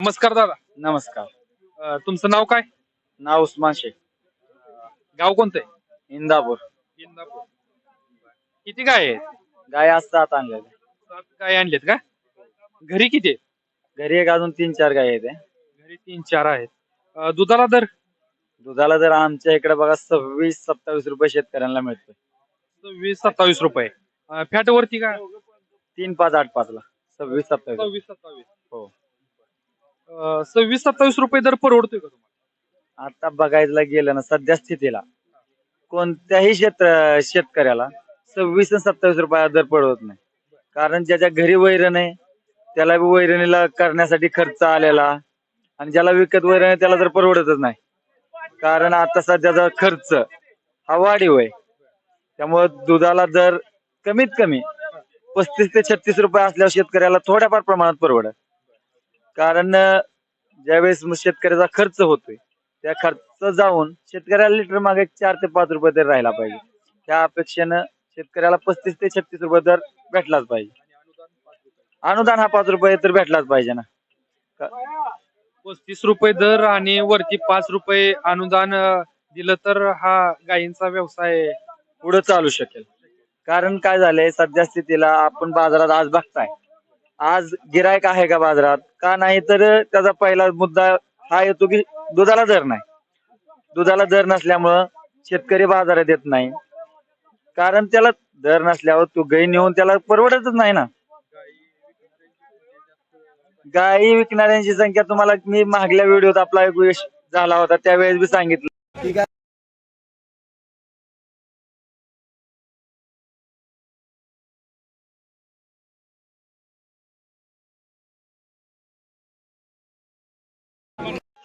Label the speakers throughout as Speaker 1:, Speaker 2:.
Speaker 1: नमस्कार दादा.
Speaker 2: नमस्कार.
Speaker 1: अं, तुमचं नाव काय?
Speaker 2: नाव उस्मान शेख.
Speaker 1: गाव कोणतं आहे?
Speaker 2: इंदापूर.
Speaker 1: इंदापूर. किती गाय आहेत?
Speaker 2: गाय आज सात आणलेले.
Speaker 1: सात गाय आणलेत का? घरी किती आहेत?
Speaker 2: घरी एक अजून तीन चार गाय आहेत.
Speaker 1: घरी तीन चार आहेत. अं, दुधाला दर?
Speaker 2: दुधाला जर आमच्या इकडे बघा सव्वीस सत्तावीस रुपये शेतकऱ्यांना मिळतोय.
Speaker 1: सव्वीस सत्तावीस रुपये. फॅट वरती का?
Speaker 2: तीन पाच आठ पाच ला सव्वीस सत्तावीस.
Speaker 1: सव्वीस सत्तावीस.
Speaker 2: हो.
Speaker 1: अं, सव्वीस सत्तावीस रुपये दर परवडतोय का तुम्हाला?
Speaker 2: आता बघायला गेलं ना सध्या स्थितीला. कोणत्याही शेत शेतकऱ्याला सव्वीस आणि सत्तावीस रुपया दर पडवत नाही. कारण ज्याच्या घरी वैरण आहे त्याला बी वैरणीला करण्यासाठी खर्च आलेला. आणि ज्याला विकत वैरण आहे त्याला तर परवडतच नाही. कारण आता सध्याचा खर्च हा वाढीव आहे. त्यामुळे दुधाला दर कमीत कमी पस्तीस ते छत्तीस रुपये असल्यावर शेतकऱ्याला थोड्याफार प्रमाणात परवडत. कारण ज्यावेळेस मग शेतकऱ्याचा खर्च होतोय त्या खर्च जाऊन शेतकऱ्याला लिटर मागे चार ते पाच रुपये तरी राहायला पाहिजे. त्या अपेक्षेनं शेतकऱ्याला पस्तीस ते छत्तीस रुपये दर भेटलाच पाहिजे. अनुदान हा पाच रुपये तर भेटलाच पाहिजे ना.
Speaker 1: पस्तीस रुपये दर आणि वरती पाच रुपये अनुदान अं, दिलं तर हा गायींचा व्यवसाय
Speaker 2: पुढे चालू शकेल. कारण काय झालंय सध्या स्थितीला आपण बाजारात आज बघताय. आज गिरायक आहे का बाजारात? का नाही तर त्याचा पहिला मुद्दा हा येतो की दुधाला दर नाही. दुधाला दर नसल्यामुळं शेतकरी बाजारात येत नाही. कारण त्याला दर नसल्यावर तो गाई नेऊन त्याला परवडतच नाही ना. गाई विकणाऱ्यांची संख्या तुम्हाला मी मागल्या व्हिडिओत आपला एक विश झाला होता त्यावेळेस बी सांगितलं.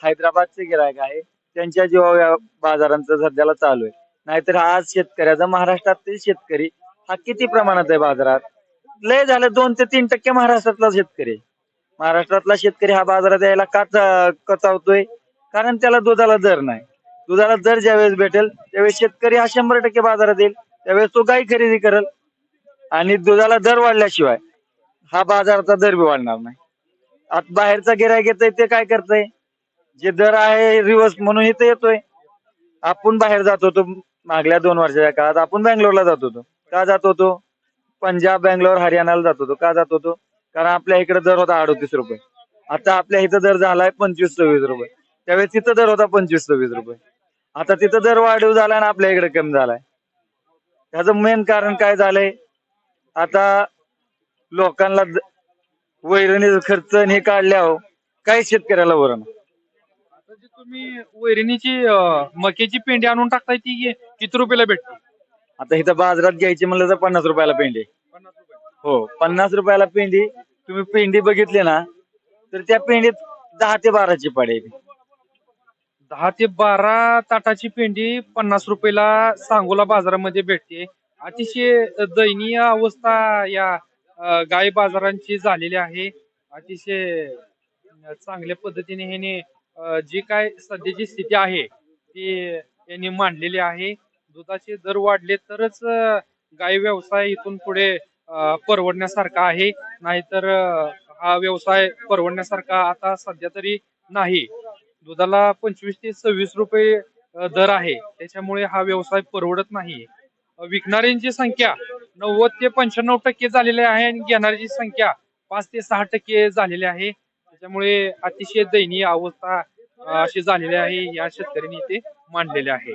Speaker 2: हैदराबादचे गिरायक आहे. त्यांच्या जीवा या बाजारांचं सध्याला चालू आहे. नाहीतर आज शेतकऱ्याचा महाराष्ट्रातील शेतकरी हा किती प्रमाणात आहे बाजारात? लय झालं दोन ते तीन टक्के महाराष्ट्रातला शेतकरी. महाराष्ट्रातला शेतकरी हा बाजारात यायला का कचावतोय? कारण त्याला दुधाला दर नाही. दुधाला दर ज्यावेळेस भेटेल त्यावेळेस शेतकरी हा शंभर टक्के बाजारात येईल. त्यावेळेस तो गाई खरेदी करेल. आणि दुधाला दर वाढल्याशिवाय हा बाजाराचा दर बी वाढणार नाही. आता बाहेरचा गिरायक येतोय ते काय करतंय? जे दर आहे रिवर्स म्हणून इथे येतोय. आपण बाहेर जात होतो मागल्या दोन वर्षाच्या काळात. आपण बँगलोरला जात होतो. का जात होतो? पंजाब बँगलोर हरियाणाला जात होतो. का जात होतो? कारण आपल्या इकडे दर होता अडतीस रुपये. आता आपल्या इथं दर झालाय पंचवीस सव्वीस रुपये. त्यावेळेस तिथं दर होता पंचवीस सव्वीस रुपये. आता तिथं दर वाढीव झाला आणि आपल्या इकडे कमी झालाय. त्याचं मेन कारण काय झालंय? आता लोकांना वैरणी वैरणीचा खर्च आणि हे हो काही शेतकऱ्याला वरण
Speaker 1: आता जी तुम्ही वैरणीची अं, मक्याची पेंडी आणून टाकताय ती किती रुपयाला भेटते?
Speaker 2: आता इथं बाजारात घ्यायची म्हणलं तर पन्नास रुपयाला पेंडी.
Speaker 1: पन्नास रुपये
Speaker 2: हो पन्नास रुपयाला पेंडी तुम्ही पेंडी बघितली ना तर त्या पेंडीत दहा ते बाराची पडेल
Speaker 1: दहा ते बारा ताटाची पेंडी पन्नास रुपयाला सांगोला बाजारामध्ये भेटते. अतिशय दयनीय अवस्था या अं, गाय बाजारांची झालेली आहे. अतिशय चांगल्या पद्धतीने ह्याने जी काय सध्याची स्थिती आहे ती यांनी मांडलेली आहे. दुधाचे दर वाढले तरच गाय व्यवसाय इथून पुढे परवडण्यासारखा आहे. नाहीतर हा व्यवसाय परवडण्यासारखा आता सध्या तरी नाही. दुधाला पंचवीस ते सव्वीस रुपये दर आहे. त्याच्यामुळे हा व्यवसाय परवडत नाही. विकणाऱ्यांची संख्या नव्वद ते पंच्याण्णव टक्के झालेली आहे आणि घेणाऱ्याची संख्या पाच ते सहा टक्के झालेली आहे. त्याच्यामुळे अतिशय दयनीय अवस्था अशी झालेली आहे या शेतकऱ्यांनी इथे मांडलेली आहे.